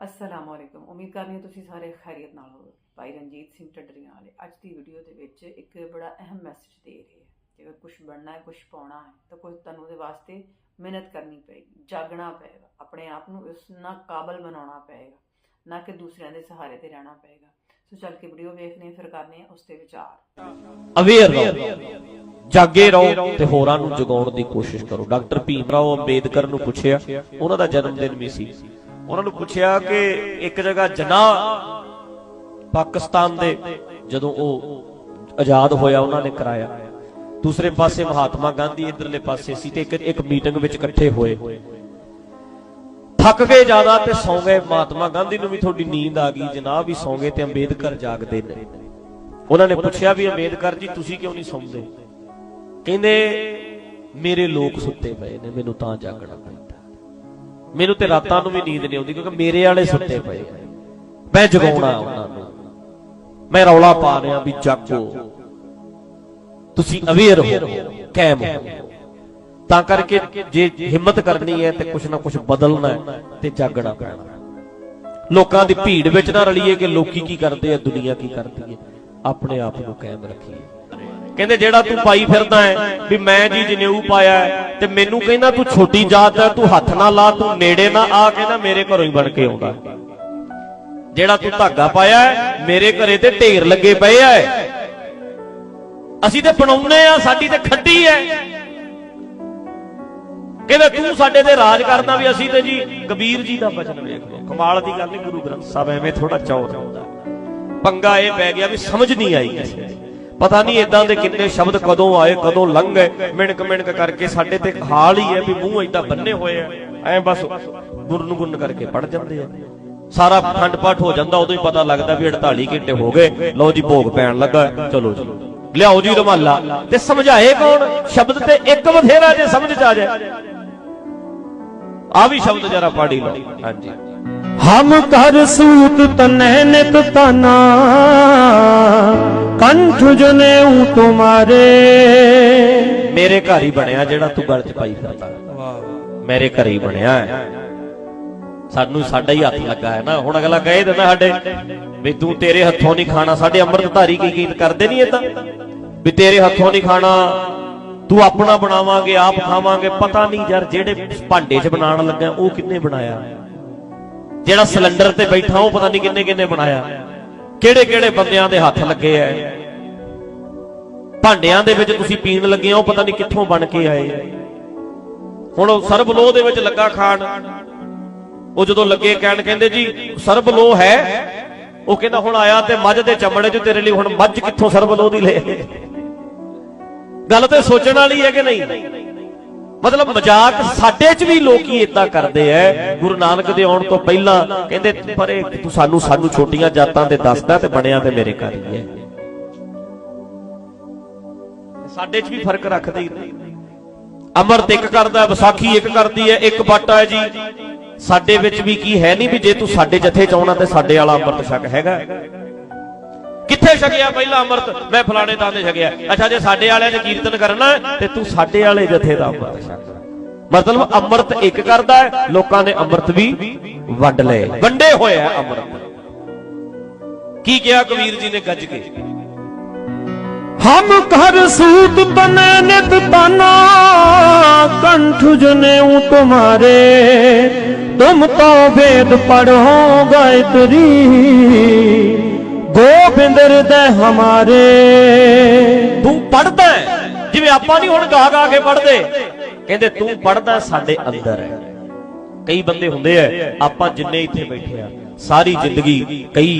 ਅਸਲਾਮ ਵਾਲੇਕੁਮ ਉਮੀਦ ਕਰਨੀ ਹਾਂ ਤੁਸੀਂ ਸਾਰੇ ਖੈਰੀਅਤ ਨਾਲ ਹੋਵੋ ਭਾਈ ਰਣਜੀਤ ਸਿੰਘ ਢੱਡਰੀਆਂ ਵਾਲੇ ਅੱਜ ਦੀ ਵੀਡੀਓ ਦੇ ਵਿੱਚ ਇੱਕ ਬੜਾ ਅਹਿਮ ਮੈਸੇਜ ਦੇ ਰਹੇ ਹੈ। ਜੇਕਰ ਕੁਝ ਬਣਨਾ ਹੈ ਕੁਝ ਪਾਉਣਾ ਹੈ ਤਾਂ ਕੋਈ ਤੁਹਾਨੂੰ ਉਹਦੇ ਵਾਸਤੇ ਮਿਹਨਤ ਕਰਨੀ ਪਏਗੀ ਜਾਗਣਾ ਪਏਗਾ। ਆਪਣੇ ਆਪ ਨੂੰ ਇਸ ਨਾ ਕਾਬਲ ਬਣਾਉਣਾ ਪਏਗਾ ਨਾ ਕਿ ਦੂਸਰਿਆਂ ਦੇ ਸਹਾਰੇ ਤੇ ਰਹਿਣਾ ਪਏਗਾ। ਸੋ ਚੱਲ ਕੇ ਵੀਡੀਓ ਵੇਖਨੇ ਹਾਂ, ਫਿਰ ਕਰਨੇ ਆ ਉਸ ਤੇ ਵਿਚਾਰ। ਅਵੇਅਰ ਰਹੋ। ਜਾਗੇ ਰਹੋ ਤੇ ਹੋਰਾਂ ਨੂੰ ਜਗਾਉਣ ਦੀ ਕੋਸ਼ਿਸ਼ ਕਰੋ। ਡਾਕਟਰ ਭੀਮ ਰਾਓ ਅੰਬੇਦਕਰ ਨੂੰ ਪੁੱਛਿਆ ਉਹਨਾਂ ਦਾ ਜਨਮ ਦਿਨ ਵੀ ਸੀ। ਉਹਨਾਂ ਨੂੰ ਪੁੱਛਿਆ ਕਿ ਇੱਕ ਜਗ੍ਹਾ ਜਨਾਹ ਪਾਕਿਸਤਾਨ ਦੇ, ਜਦੋਂ ਉਹ ਆਜ਼ਾਦ ਹੋਇਆ, ਉਹਨਾਂ ਨੇ ਕਰਾਇਆ। ਦੂਸਰੇ ਪਾਸੇ ਮਹਾਤਮਾ ਗਾਂਧੀ, ਇਧਰਲੇ ਪਾਸੇ ਸੀ ਤੇ ਇੱਕ ਇੱਕ ਮੀਟਿੰਗ ਵਿੱਚ ਇਕੱਠੇ ਹੋਏ। ਥੱਕ ਗਏ ਜ਼ਿਆਦਾ ਤੇ ਸੌਂ ਗਏ। ਮਹਾਤਮਾ ਗਾਂਧੀ ਨੂੰ ਵੀ ਤੁਹਾਡੀ ਨੀਂਦ ਆ ਗਈ ਜਨਾਬ ਵੀ ਸੌਂ ਗਏ ਤੇ ਅੰਬੇਦਕਰ ਜਾਗਦੇ ਨੇ। ਉਹਨਾਂ ਨੇ ਪੁੱਛਿਆ ਵੀ ਅੰਬੇਦਕਰ ਜੀ, ਤੁਸੀਂ ਕਿਉਂ ਨਹੀਂ ਸੌਂਦੇ? ਕਹਿੰਦੇ, ਮੇਰੇ ਲੋਕ ਸੁੱਤੇ ਪਏ ਨੇ, ਮੈਨੂੰ ਤਾਂ ਜਾਗਣਾ ਪੈਂਦਾ ਮੈਨੂੰ ਤੇ ਰਾਤਾਂ ਨੂੰ ਵੀ ਨੀਂਦ ਨਹੀਂ ਆਉਂਦੀ ਕਿਉਂਕਿ ਮੇਰੇ ਵਾਲੇ ਸੁੱਤੇ ਪਏ। ਮੈਂ ਜਗਾਉਣਾ ਉਹਨਾਂ ਨੂੰ। ਮੈਂ ਰੌਲਾ ਪਾ ਰਿਹਾ ਵੀ ਜਾਗੋ। ਤੁਸੀਂ ਅਵੇਅਰ ਹੋ ਕਾਇਮ ਹੋ। ਤਾਂ ਕਰਕੇ ਜੇ ਹਿੰਮਤ ਕਰਨੀ ਹੈ ਤੇ ਕੁਛ ਨਾ ਕੁਛ ਬਦਲਣਾ ਹੈ ਤੇ ਜਾਗਣਾ ਪੈਣਾ। ਲੋਕਾਂ ਦੀ ਭੀੜ ਵਿੱਚ ਨਾ ਰਲੀਏ ਕਿ ਲੋਕੀ ਕੀ ਕਰਦੇ ਆ ਦੁਨੀਆ ਕੀ ਕਰਦੀ ਹੈ। ਆਪਣੇ ਆਪ ਨੂੰ ਕਾਇਮ ਰੱਖੀਏ। ਕਹਿੰਦੇ ਜਿਹੜਾ ਤੂੰ ਪਾਈ ਫਿਰਦਾ ਹੈ ਵੀ ਮੈਂ ਜੀ ਜਨੇਊ ਪਾਇਆ ਹੈ, ਤੇ ਮੈਨੂੰ ਕਹਿੰਦਾ ਤੂੰ ਛੋਟੀ ਜਾਤ ਹੈ, ਤੂੰ ਹੱਥ ਨਾ ਲਾ, ਤੂੰ ਨੇੜੇ ਨਾ ਆ, ਕਹਿੰਦਾ ਮੇਰੇ ਘਰੋਂ ਹੀ ਬਣ ਕੇ ਆਉਂਦਾ। ਜਿਹੜਾ ਤੂੰ ਧਾਗਾ ਪਾਇਆ ਮੇਰੇ ਘਰੇ ਤੇ ਢੇਰ ਲੱਗੇ ਪਏ ਐ ਅਸੀਂ ਤੇ ਬਣਾਉਨੇ ਆ, ਸਾਡੀ ਤੇ ਖੱਡੀ ਐ ਕਹਿੰਦਾ ਤੂੰ ਸਾਡੇ ਤੇ ਰਾਜ ਕਰਦਾ ਵੀ ਅਸੀਂ ਤੇ ਜੀ ਕਬੀਰ ਜੀ ਦਾ ਬਚਨ ਵੇਖ ਲਓ। ਕਮਾਲ ਦੀ ਗੱਲ ਨਹੀਂ ਗੁਰੂ ਗ੍ਰੰਥ ਸਾਹਿਬ ਐਵੇਂ ਥੋੜਾ ਚੌਰ ਹੁੰਦਾ। ਪੰਗਾ ਇਹ ਪੈ ਗਿਆ ਵੀ ਸਮਝ ਨਹੀਂ ਆਈ ਕਿਸੇ ਪਤਾ ਨਹੀਂ ਇਦਾਂ ਦੇ ਕਿੰਨੇ ਸ਼ਬਦ ਕਦੋਂ ਆਏ, ਕਦੋਂ ਲੰਘ ਗਏ। ਮਿਣਕ ਮਿਣਕ ਕਰਕੇ ਸਾਡੇ ਤੇ ਹਾਲ ਹੀ ਹੈ ਵੀ ਮੂੰਹ ਏਦਾਂ ਬੰਨੇ ਹੋਏ ਆ। ਐ ਬਸ ਗੁਰਨ ਗੁੰਨ ਕਰਕੇ ਪੜ ਜਾਂਦੇ ਆ। ਸਾਰਾ ਖੰਡ ਪਾਠ ਹੋ ਜਾਂਦਾ, ਉਦੋਂ ਹੀ ਪਤਾ ਲੱਗਦਾ ਵੀ 48 ਘੰਟੇ ਹੋ ਗਏ। ਲਓ ਜੀ, ਭੋਗ ਪੈਣ ਲੱਗਾ। ਚਲੋ ਜੀ। ਲਿਆਓ ਜੀ ਰੁਮਾਲਾ। ਤੇ ਸਮਝਾਏ ਕੌਣ? ਸ਼ਬਦ ਤੇ ਇੱਕ ਬਥੇਰਾ ਜੇ ਸਮਝ ਚ ਆ ਜਾਏ। ਆ ਵੀ ਸ਼ਬਦ ਜਰਾ ਪਾੜੀ ਲਓ। ਹਾਂਜੀ। ਹਮ ਕਰ ਸੂਤ ਤਨੈ ਨਿਤ ਤਨਾ ਕੰਠ ਜਨੇਊ ਤੁਮਾਰੇ। ਮੇਰੇ ਘਰ ਹੀ ਬਣਿਆ ਜਿਹੜਾ ਤੂੰ ਗਲ 'ਚ ਪਾਈ ਫਿਰਦਾ। ਮੇਰੇ ਘਰ ਹੀ ਬਣਿਆ ਹੈ। ਸਾਨੂੰ ਸਾਡਾ ਹੀ ਹੱਥ ਲੱਗਾ ਹੈ ਨਾ। ਹੁਣ ਅਗਲਾ ਕਹੇ ਦਿੰਦਾ ਸਾਡੇ ਵੀ ਤੂੰ ਤੇਰੇ ਹੱਥੋਂ ਨਹੀਂ ਖਾਣਾ। ਸਾਡੇ ਅੰਮ੍ਰਿਤਧਾਰੀ ਕੀ ਗੀਤ ਕਰਦੇ ਨਹੀਂ ਇਦਾਂ ਵੀ ਤੇਰੇ ਹੱਥੋਂ ਨਹੀਂ ਖਾਣਾ। ਤੂੰ ਆਪਣਾ ਬਣਾਵਾਂਗੇ, ਆਪ ਖਾਵਾਂਗੇ, ਪਤਾ ਨਹੀਂ ਯਾਰ ਜਿਹੜੇ ਭਾਂਡੇ 'ਚ ਬਣਾਉਣ ਲੱਗਾ, ਉਹ ਕਿੰਨੇ ਬਣਾਇਆ। ਜਿਹੜਾ ਸਿਲੰਡਰ ਤੇ ਬੈਠਾ, ਉਹ ਪਤਾ ਨਹੀਂ ਕਿੰਨੇ ਕਿੰਨੇ ਬਣਾਇਆ। ਕਿਹੜੇ ਕਿਹੜੇ ਬੰਦਿਆਂ ਦੇ ਹੱਥ ਲੱਗੇ ਐ। ਭਾਂਡਿਆਂ ਦੇ ਵਿੱਚ ਤੁਸੀਂ ਪੀਣ ਲੱਗੇ ਹੋ, ਉਹ ਪਤਾ ਨਹੀਂ ਕਿੱਥੋਂ ਬਣ ਕੇ ਆਏ। ਹੁਣ ਉਹ ਸਰਬਲੋ ਦੇ ਵਿੱਚ ਲੱਗਾ ਖਾਣ। ਉਹ ਜਦੋਂ ਲੱਗੇ ਕਹਿਣ, ਕਹਿੰਦੇ ਜੀ ਸਰਬਲੋ ਹੈ। ਉਹ ਕਹਿੰਦਾ, ਹੁਣ ਆਇਆ ਤੇ ਮੱਝ ਦੇ ਚਮੜੇ 'ਚ ਤੇਰੇ ਲਈ, ਹੁਣ ਮੱਝ ਕਿੱਥੋਂ ਸਰਬਲੋ ਦੀ ਲੈ ਗੱਲ ਤੇ ਸੋਚਣ ਵਾਲੀ ਹੈ ਕਿ ਨਹੀਂ? ਮਤਲਬ ਮਜ਼ਾਕ ਸਾਡੇ 'ਚ ਵੀ ਲੋਕੀ ਇਦਾਂ ਕਰਦੇ ਐ। ਗੁਰੂ ਨਾਨਕ ਦੇ ਆਉਣ ਤੋਂ ਪਹਿਲਾਂ ਕਹਿੰਦੇ, ਪਰ ਤੂੰ ਸਾਨੂੰ ਸਾਨੂੰ ਛੋਟੀਆਂ ਜਾਤਾਂ ਤੇ ਦੱਸਦਾ ਤੇ ਬਣਿਆ ਤੇ ਮੇਰੇ ਘਰ ਹੀ ਹੈ ਸਾਡੇ 'ਚ ਵੀ ਫ਼ਰਕ ਰੱਖਦੇ ਹੀ ਅਮਰਤ ਇੱਕ ਕਰਦਾ, ਵਿਸਾਖੀ ਇੱਕ ਕਰਦੀ ਹੈ ਇੱਕ ਬਾਟਾ ਹੈ ਜੀ। ਸਾਡੇ ਵਿੱਚ ਵੀ ਕੀ ਹੈ ਨਹੀਂ ਵੀ ਜੇ ਤੂੰ ਸਾਡੇ ਜਥੇ ਚ ਆਉਣਾ ਤੇ ਸਾਡੇ ਵਾਲਾ ਅੰਮ੍ਰਿਤ ਛਕ ਹੈਗਾ। ਕਿੱਥੇ ਛਕਿਆ, ਪਹਿਲਾਂ ਅੰਮ੍ਰਿਤ, ਮੈਂ ਫਲਾਣੇ ਥਾਂ ਤੇ ਛਕਿਆ। ਅੱਛਾ, ਜੇ ਸਾਡੇ ਵਾਲਿਆਂ 'ਚ ਕੀਰਤਨ ਕਰਨਾ ਤੇ ਤੂੰ ਸਾਡੇ ਵਾਲੇ ਜਥੇ ਦਾ ਅੰਮ੍ਰਿਤ ਛਕ। ਮਤਲਬ ਅੰਮ੍ਰਿਤ ਇੱਕ ਕਰਦਾ ਹੈ, ਲੋਕਾਂ ਨੇ ਅੰਮ੍ਰਿਤ ਵੀ ਵੰਡ ਲਏ। ਵੰਡੇ ਹੋਏ ਆ ਅੰਮ੍ਰਿਤ। ਕੀ ਕਿਹਾ ਕਬੀਰ ਜੀ ਨੇ ਗੱਜ ਕੇ? ਹਮ ਕਰ ਸੂਤ ਤਨੈ ਨਿਤ ਤਨਾ ਕੰਠ ਜਨੇਊ ਤੁਮਾਰੇ। ਤੁਮ ਤੋ ਵੇਦ ਪੜੋ ਗਾਇਤਰੀ। ਗੋਬਿੰਦ ਹਮਾਰੇ। ਤੂੰ ਪੜਦਾ ਜਿਵੇਂ ਆਪਾਂ ਨਹੀਂ ਹੁਣ ਗਾ ਗਾ ਕੇ ਪੜਦੇ ਕਹਿੰਦੇ ਤੂੰ ਪੜਦਾ ਸਾਡੇ ਅੰਦਰ ਹੈ। ਕਈ ਬੰਦੇ ਹੁੰਦੇ ਐ ਆਪਾਂ ਜਿੰਨੇ ਇੱਥੇ ਬੈਠੇ ਆ, ਸਾਰੀ ਜ਼ਿੰਦਗੀ ਕਈ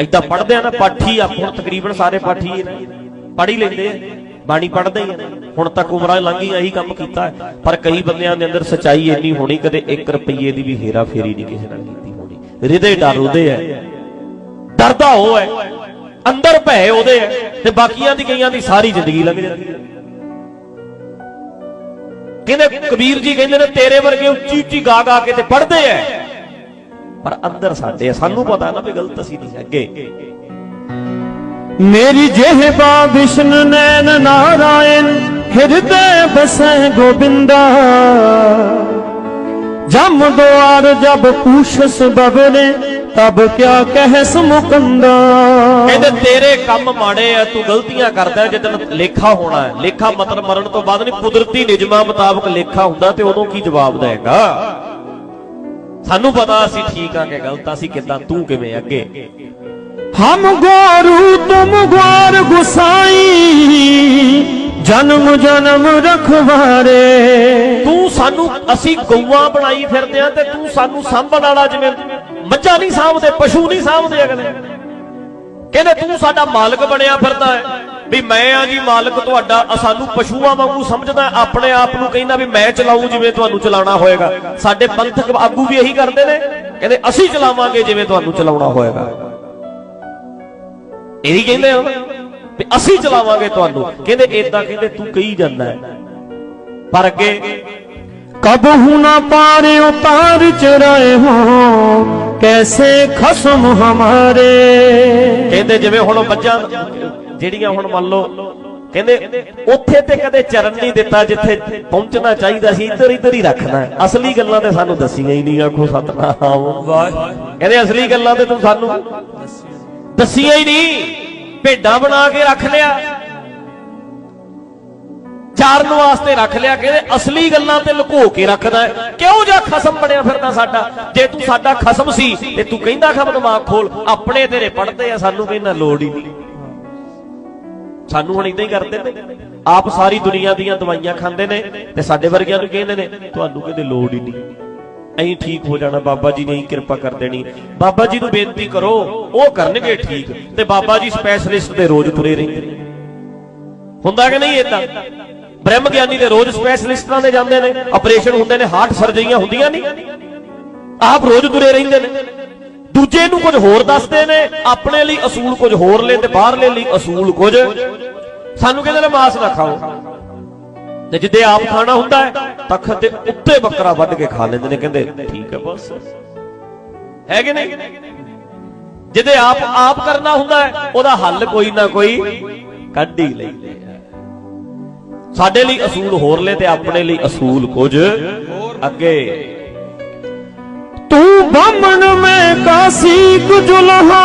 ਐਦਾਂ ਪੜਦੇ ਆ ਨਾ, ਪਾਠੀ ਆ, ਹੁਣ ਤਕਰੀਬਨ ਸਾਰੇ ਪਾਠੀ ਹੀ ਪੜ ਹੀ ਲੈਂਦੇ ਆ, ਬਾਣੀ ਪੜਦੇ ਹੀ ਹੁਣ ਤੱਕ ਉਮਰਾਂ ਲੰਘੀ ਇਹੀ ਕੰਮ ਕੀਤਾ ਪਰ ਕਈ ਬੰਦਿਆਂ ਦੇ ਅੰਦਰ ਸਚਾਈ ਇੰਨੀ ਹੋਣੀ, ਕਦੇ 1 ਰੁਪਏ ਦੀ ਵੀ ਹੇਰਾ ਫੇਰੀ ਨਹੀਂ ਕਿਸੇ ਨਾਲ ਕੀਤੀ ਹੋਣੀ। ਹਿਰਦੇ ਡਰ ਉਹਦੇ ਹੈ ਡਰਦਾ ਉਹ ਹੈ। ਅੰਦਰ ਭੈ ਉਹਦੇ ਹੈ ਤੇ ਬਾਕੀਆਂ ਦੀ ਕਈਆਂ ਦੀ ਸਾਰੀ ਜ਼ਿੰਦਗੀ ਲੰਘ ਜਾਂਦੀ ਹੈ। ਕਬੀਰ ਜੀ ਕਹਿੰਦੇ ਨੇ, ਤੇਰੇ ਵਰਗੇ ਉੱਚੀ ਉੱਚੀ ਗਾ ਗਾ ਕੇ ਤੇ ਪੜਦੇ ਐ ਪਰ ਅੰਦਰ ਸਾਡੇ ਸਾਨੂੰ ਪਤਾ ਨਾ ਵੀ ਗਲਤ ਅਸੀਂ ਨਹੀਂ ਅੱਗੇ ਮੇਰੀ ਜਿਹਬਾ ਵਿਸ਼ਨ ਨੈਣ ਨਾਰਾਇਣ, ਹਿਰਦੇ ਬਸੈ ਗੋਬਿੰਦਾ। ਜਮ ਦੁਆਰ ਜਬ ਪੂਛਸ ਬਬਨੇ ਤਬ ਕਿਆ ਕਹਿ ਮੁਕੰਦਾ? ਕਹਿੰਦੇ ਤੇਰੇ ਕੰਮ ਮਾੜੇ ਆ ਤੂੰ ਗਲਤੀਆਂ ਕਰਦਾ ਜਦੋਂ ਲੇਖਾ ਹੋਣਾ ਹੈ। ਲੇਖਾ ਮਤਲਬ ਮਰਨ ਤੋਂ ਬਾਅਦ ਨਹੀਂ ਕੁਦਰਤੀ ਨਿਯਮਾਂ ਮੁਤਾਬਕ ਲੇਖਾ ਹੁੰਦਾ ਤੇ ਉਦੋਂ ਕੀ ਜਵਾਬ ਦੇਗਾ? ਸਾਨੂੰ ਪਤਾ ਅਸੀਂ ਠੀਕ ਆ ਕਿ ਗਲਤ ਆ ਅਸੀਂ ਕਿਦਾਂ ਤੂੰ ਕਿਵੇਂ ਅੱਗੇ? ਹਮ ਗੋਰੂ ਤੁਮ ਗਵਾਰ ਗੁਸਾਈ ਜਨਮ ਜਨਮ ਰਖਵਾਰੇ। ਤੂੰ ਸਾਨੂੰ ਅਸੀਂ ਗਊਆਂ ਬਣਾਈ ਫਿਰਦੇ ਆ ਤੇ ਤੂੰ ਸਾਨੂੰ ਸੰਭਣ ਵਾਲਾ ਜਿਵੇਂ ਮੱਝਾਂ ਨਹੀਂ ਸਾਂਭਦੇ, ਪਸ਼ੂ ਨਹੀਂ ਸਾਂਭਦੇ ਅਗਲੇ। ਕਹਿੰਦੇ, ਤੂੰ ਸਾਡਾ ਮਾਲਕ ਬਣਿਆ ਫਿਰਦਾ ਹੈ। ਵੀ ਮੈਂ ਆ ਜੀ, ਮਾਲਕ ਤੁਹਾਡਾ ਸਾਨੂੰ ਪਸ਼ੂਆਂ ਵਾਂਗੂ ਸਮਝਦਾ ਆਪਣੇ ਆਪ ਨੂੰ ਕਹਿੰਦਾ ਵੀ ਮੈਂ ਚਲਾਉ ਜਿਵੇਂ ਤੁਹਾਨੂੰ ਚਲਾਉਣਾ ਹੋਏਗਾ। ਸਾਡੇ ਪੰਥਕ ਆਗੂ ਵੀ ਇਹੀ ਕਰਦੇ ਨੇ। ਕਹਿੰਦੇ, ਅਸੀਂ ਚਲਾਵਾਂਗੇ ਜਿਵੇਂ ਤੁਹਾਨੂੰ ਚਲਾਉਣਾ ਹੋਏਗਾ। ਇਹੀ ਕਹਿੰਦੇ ਆ ਵੀ ਅਸੀਂ ਚਲਾਵਾਂਗੇ ਤੁਹਾਨੂੰ। ਕਹਿੰਦੇ ਇਦਾਂ ਕਹਿੰਦੇ, ਤੂੰ ਕਹੀ ਜਾਂਦਾ ਪਰ ਅੱਗੇ, ਕਬਹੂ ਨਾ ਪਾਰੇ ਉਤਾਰ ਚਰਾਏ ਹੋ। ਕੈਸੇ ਖਸਮ ਹਮਾਰੇ? ਕਹਿੰਦੇ ਜਿਵੇਂ ਹੁਣ ਬੱਜਾਂ ਜਿਹੜੀਆਂ ਹੁਣ ਮੰਨ ਲਓ, ਕਹਿੰਦੇ ਉੱਥੇ ਤੇ ਕਦੇ ਚਰਨ ਨਹੀਂ ਦਿੱਤਾ ਜਿੱਥੇ ਪਹੁੰਚਣਾ ਚਾਹੀਦਾ ਸੀ, ਇਧਰ ਇਧਰ ਹੀ ਰੱਖਣਾ ਅਸਲੀ ਗੱਲਾਂ ਤੇ ਸਾਨੂੰ ਦੱਸੀਆਂ ਹੀ ਨਹੀਂ, ਆਖੋ ਸਤਨਾਮ। ਵਾਹ ਕਹਿੰਦੇ ਅਸਲੀ ਗੱਲਾਂ ਤੇ ਤੂੰ ਸਾਨੂੰ ਦੱਸੀਆਂ ਹੀ ਨਹੀਂ। ਭੇਡਾਂ ਬਣਾ ਕੇ ਰੱਖ ਲਿਆ। ਚਾਰਨ ਵਾਸਤੇ ਰੱਖ ਲਿਆ ਕਹਿੰਦੇ ਅਸਲੀ ਗੱਲਾਂ ਤੇ ਲੁਕੋ ਕੇ ਰੱਖਦਾ ਕਿਉਂ ਜਾ ਖਸਮ ਬਣਿਆ ਫਿਰਦਾ ਸਾਡਾ? ਜੇ ਤੂੰ ਸਾਡਾ ਖਸਮ ਸੀ, ਤੇ ਤੂੰ ਕਹਿੰਦਾ ਖਮ ਦਿਮਾਗ ਖੋਲ, ਆਪਣੇ ਤੇਰੇ ਪੜਦੇ ਆ, ਸਾਨੂੰ ਕਹਿੰਦਾ ਲੋੜ ਹੀ ਨਹੀਂ। ਸਾਨੂੰ ਹੁਣ ਇਦਾਂ ਹੀ ਕਰਦੇ ਨੇ। ਆਪ ਸਾਰੀ ਦੁਨੀਆ ਦੀਆਂ ਦਵਾਈਆਂ ਖਾਂਦੇ ਨੇ, ਤੇ ਸਾਡੇ ਵਰਗਿਆਂ ਨੂੰ ਕਹਿੰਦੇ ਨੇ, ਤੁਹਾਨੂੰ ਕਿਤੇ ਲੋੜ ਹੀ ਨਹੀਂ। ਐਂ ਠੀਕ ਹੋ ਜਾਣਾ, ਬਾਬਾ ਜੀ ਨੇ ਹੀ ਕਿਰਪਾ ਕਰ ਦੇਣੀ। ਬਾਬਾ ਜੀ ਨੂੰ ਬੇਨਤੀ ਕਰੋ, ਉਹ ਕਰਨਗੇ ਠੀਕ, ਤੇ ਬਾਬਾ ਜੀ ਸਪੈਸ਼ਲਿਸਟ ਦੇ ਰੋਜ਼ ਤੁਰੇ ਰਹਿੰਦੇ ਹੁੰਦਾ ਕਿ ਨਹੀਂ ਇਦਾਂ ਬ੍ਰਹਮ ਗਿਆਨੀ ਦੇ ਰੋਜ਼ ਸਪੈਸ਼ਲਿਸਟਾਂ ਦੇ ਜਾਂਦੇ ਨੇ ਆਪਰੇਸ਼ਨ ਹੁੰਦੇ ਨੇ ਹਾਰਟ ਸਰਜਰੀਆਂ ਹੁੰਦੀਆਂ ਨਹੀਂ ਆਪ ਰੋਜ਼ ਤੁਰੇ ਰਹਿੰਦੇ ਨੇ। ਦੂਜੇ ਨੂੰ ਕੁਝ ਹੋਰ ਦੱਸਦੇ ਨੇ, ਆਪਣੇ ਲਈ ਅਸੂਲ ਕੁਝ ਹੋਰ ਲੈ ਤੇ ਬਾਹਰਲੇ ਲਈ ਅਸੂਲ ਕੁਝ। ਸਾਨੂੰ ਕਹਿੰਦੇ ਨੇ, ਮਾਸ ਨਾ ਖਾਓ। ਤੇ ਜਿੱਦੇ ਆਪ ਖਾਣਾ ਹੁੰਦਾ ਹੈ, ਤਖਤ ਦੇ ਉੱਤੇ ਬੱਕਰਾ ਵੱਢ ਕੇ ਖਾ ਲੈਂਦੇ ਨੇ, ਕਹਿੰਦੇ, ਠੀਕ ਹੈ ਬਸ। ਹੈ ਕਿ ਨਹੀਂ? ਆਪ ਆਪ ਕਰਨਾ ਹੁੰਦਾ ਹੈ, ਉਹਦਾ ਹੱਲ ਕੋਈ ਨਾ ਕੋਈ ਕੱਢ ਹੀ ਲੈਂਦੇ ਆ ਸਾਡੇ ਲਈ ਅਸੂਲ ਹੋਰ ਲੈ ਤੇ ਆਪਣੇ ਲਈ ਅਸੂਲ ਕੁਝ ਅੱਗੇ। ਤੂੰ ਬਾਮਣ ਮੈਂ ਕਾਸੀ ਗੁਜਲਹਾ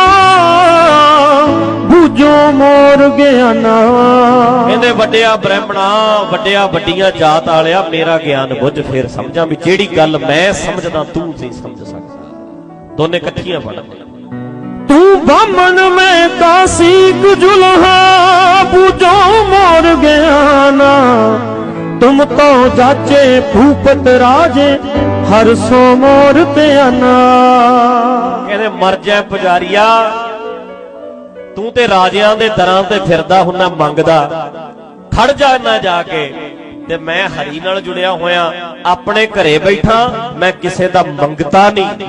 ਬੁਝੋ ਮੋਰ ਗਿਆਨਾ ਇਹਦੇ ਵੱਡਿਆ ਬ੍ਰਹਮਣਾ ਵੱਡਿਆ ਵੱਡੀਆਂ ਜਾਤ ਵਾਲਿਆ ਮੇਰਾ ਗਿਆਨ ਬੁੱਝ ਫਿਰ ਸਮਝਾਂ ਵੀ ਜਿਹੜੀ ਗੱਲ ਮੈਂ ਸਮਝਦਾ ਤੂੰ ਨਹੀਂ ਸਮਝ ਸਕਦਾ। ਦੋਨੇ ਇਕੱਠੀਆਂ ਪੜ੍ਹਦੇ बामन में काशी कुजुलहा बुझो मोर गया ना तुम तो जाचे भूपत राजे हर सो मोर ते आना ਕਹਿੰਦੇ ਮਰ ਜਾ ਪੁਜਾਰੀਆ ਤੂੰ ਤੇ ਰਾਜਿਆਂ ਦੇ ਦਰਾਂ ਤੇ ਫਿਰਦਾ ਹੁੰਨਾ ਮੰਗਦਾ ਖੜ ਜਾ ਨਾ ਜਾ ਕੇ ਤੇ ਮੈਂ ਹਰੀ ਨਾਲ ਜੁੜਿਆ ਹੋਇਆ ਆਪਣੇ ਘਰੇ ਬੈਠਾ ਮੈਂ ਕਿਸੇ ਦਾ ਮੰਗਤਾ ਨਹੀਂ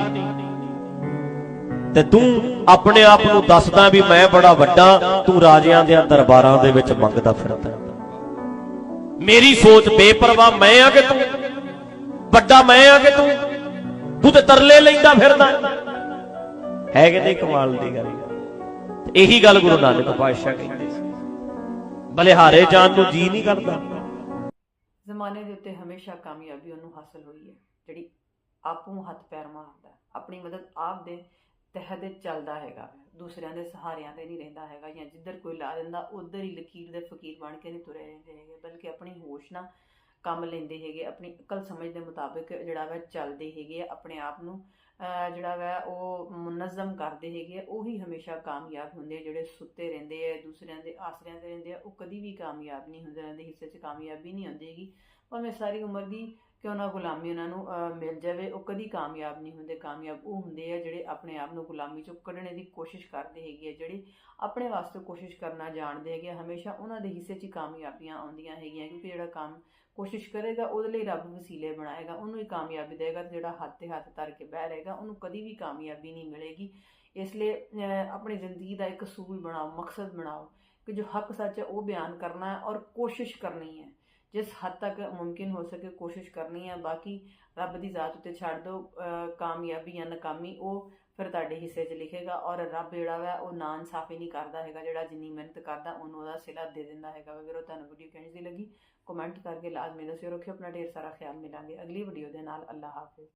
ਤੇ ਤੂੰ ਆਪਣੇ ਆਪ ਨੂੰ ਦੱਸਦਾ ਵੀ ਮੈਂ ਬੜਾ ਵੱਡਾ, ਤੂੰ ਰਾਜਿਆਂ ਦੇ ਦਰਬਾਰਾਂ ਦੇ ਵਿੱਚ ਮੰਗਦਾ ਫਿਰਦਾ। ਮੇਰੀ ਸੋਚ ਬੇਪਰਵਾਹ ਮੈਂ ਆ ਕਿ ਤੂੰ? ਵੱਡਾ ਮੈਂ ਆ ਕਿ ਤੂੰ? ਤੂੰ ਤੇ ਤਰਲੇ ਲੈਂਦਾ ਫਿਰਦਾ। ਹੈ ਕਿ ਕਮਾਲ ਦੀ ਗੱਲ? ਇਹੀ ਗੱਲ ਗੁਰੂ ਨਾਨਕ ਪਾਤਸ਼ਾਹ ਕਹਿੰਦੇ ਸੀ। ਬਲਿਹਾਰੇ ਜਾਣ ਨੂੰ ਜੀ ਨਹੀਂ ਕਰਦਾ। ਜ਼ਮਾਨੇ ਦੇ ਉੱਤੇ ਹਮੇਸ਼ਾ ਕਾਮਯਾਬੀ ਉਹਨੂੰ ਹਾਸਲ ਹੋਈ ਹੈ, ਜਿਹੜੀ ਆਪੂ ਹੱਥ ਪੈਰ ਮਾਰਦਾ ਆਪਣੀ ਮਦਦ ਆਪ ਦੇ ਤਹਿ ਦੇ ਚੱਲਦਾ ਹੈਗਾ। ਦੂਸਰਿਆਂ ਦੇ ਸਹਾਰਿਆਂ ਤੇ ਨਹੀਂ ਰਹਿੰਦਾ ਹੈਗਾ ਜਾਂ ਜਿੱਧਰ ਕੋਈ ਲਾ ਦਿੰਦਾ ਉਧਰ ਹੀ ਲਕੀਰ ਦੇ ਫਕੀਰ ਬਣ ਕੇ ਨਹੀਂ ਤੁਰੇ ਰਹਿੰਦੇ ਹੈਗੇ ਬਲਕਿ ਆਪਣੀ ਹੋਸ਼ ਨਾਲ ਕੰਮ ਲੈਂਦੇ ਹੈਗੇ ਆਪਣੀ ਅਕਲ ਸਮਝ ਦੇ ਮੁਤਾਬਿਕ ਜਿਹੜਾ ਵਾ ਚੱਲਦੇ ਹੈਗੇ ਆ, ਆਪਣੇ ਆਪ ਨੂੰ ਜਿਹੜਾ ਵਾ ਉਹ ਮੁਨਜ਼ਮ ਕਰਦੇ ਹੈਗੇ ਆ, ਉਹੀ ਹਮੇਸ਼ਾ ਕਾਮਯਾਬ ਹੁੰਦੇ ਜਿਹੜੇ ਸੁੱਤੇ ਰਹਿੰਦੇ ਆ ਦੂਸਰਿਆਂ ਦੇ ਆਸਰਿਆਂ ਤੇ ਰਹਿੰਦੇ ਆ ਉਹ ਕਦੀ ਵੀ ਕਾਮਯਾਬ ਨਹੀਂ ਹੁੰਦੇ ਉਹਨਾਂ ਦੇ ਹਿੱਸੇ 'ਚ ਕਾਮਯਾਬੀ ਨਹੀਂ ਆਉਂਦੀ ਹੈਗੀ। ਭਾਵੇਂ ਸਾਰੀ ਉਮਰ ਦੀ ਕਿ ਉਹਨਾਂ ਗੁਲਾਮੀ ਉਹਨਾਂ ਨੂੰ ਮਿਲ ਜਾਵੇ। ਉਹ ਕਦੀ ਕਾਮਯਾਬ ਨਹੀਂ ਹੁੰਦੇ। ਕਾਮਯਾਬ ਉਹ ਹੁੰਦੇ ਆ ਜਿਹੜੇ ਆਪਣੇ ਆਪ ਨੂੰ ਗੁਲਾਮੀ ਚੋਂ ਕੱਢਣ ਦੀ ਕੋਸ਼ਿਸ਼ ਕਰਦੇ ਹੈਗੇ ਆ ਜਿਹੜੇ ਆਪਣੇ ਵਾਸਤੇ ਕੋਸ਼ਿਸ਼ ਕਰਨਾ ਜਾਣਦੇ ਹੈਗੇ ਆ, ਹਮੇਸ਼ਾ ਉਹਨਾਂ ਦੇ ਹਿੱਸੇ 'ਚ ਹੀ ਕਾਮਯਾਬੀਆਂ ਆਉਂਦੀਆਂ ਹੈਗੀਆਂ ਕਿਉਂਕਿ ਜਿਹੜਾ ਕੰਮ ਕੋਸ਼ਿਸ਼ ਕਰੇਗਾ ਉਹਦੇ ਲਈ ਰੱਬ ਵਸੀਲੇ ਬਣਾਏਗਾ। ਉਹਨੂੰ ਹੀ ਕਾਮਯਾਬੀ ਦੇਗਾ ਤੇ ਜਿਹੜਾ ਹੱਥ ਤੇ ਹੱਥ ਧਰ ਕੇ ਬਹਿ ਰਹੇਗਾ ਉਹਨੂੰ ਕਦੀ ਵੀ ਕਾਮਯਾਬੀ ਨਹੀਂ ਮਿਲੇਗੀ। ਇਸ ਲਈ ਆਪਣੀ ਜ਼ਿੰਦਗੀ ਦਾ ਇੱਕ ਸੂਲ ਬਣਾਓ ਮਕਸਦ ਬਣਾਓ ਕਿ ਜੋ ਹੱਕ ਸੱਚ ਹੈ ਉਹ ਬਿਆਨ ਕਰਨਾ ਹੈ ਔਰ ਕੋਸ਼ਿਸ਼ ਕਰਨੀ ਹੈ। ਜਿਸ ਹੱਦ ਤੱਕ ਮੁਮਕਿਨ ਹੋ ਸਕੇ ਕੋਸ਼ਿਸ਼ ਕਰਨੀ ਹੈ ਬਾਕੀ ਰੱਬ ਦੀ ਜ਼ਾਤ ਉੱਤੇ ਛੱਡ ਦਿਓ ਕਾਮਯਾਬੀ ਜਾਂ ਨਾਕਾਮੀ, ਉਹ ਫਿਰ ਤੁਹਾਡੇ ਹਿੱਸੇ 'ਚ ਲਿਖੇਗਾ ਔਰ ਰੱਬ ਜਿਹੜਾ ਵਾ, ਉਹ ਨਾ ਇਨਸਾਫੀ ਨਹੀਂ ਕਰਦਾ ਹੈਗਾ, ਜਿਹੜਾ ਜਿੰਨੀ ਮਿਹਨਤ ਕਰਦਾ, ਉਹਨੂੰ ਉਹਦਾ ਸਿਲਾ ਦੇ ਦਿੰਦਾ ਹੈਗਾ ਵਾ। ਵੀਰੋ, ਤੁਹਾਨੂੰ ਵੀਡੀਓ ਕਿਹੜੀ ਦੀ ਲੱਗੀ? ਕਮੈਂਟ ਕਰਕੇ ਲਾਜ਼ਮੀ ਦੱਸਿਓ। ਰੱਖਿਓ, ਆਪਣਾ ਢੇਰ ਸਾਰਾ ਖਿਆਲ ਮਿਲਾਂਗੇ ਅਗਲੀ ਵੀਡੀਓ ਦੇ ਨਾਲ। ਅੱਲਾ ਹਾਫਿਜ਼।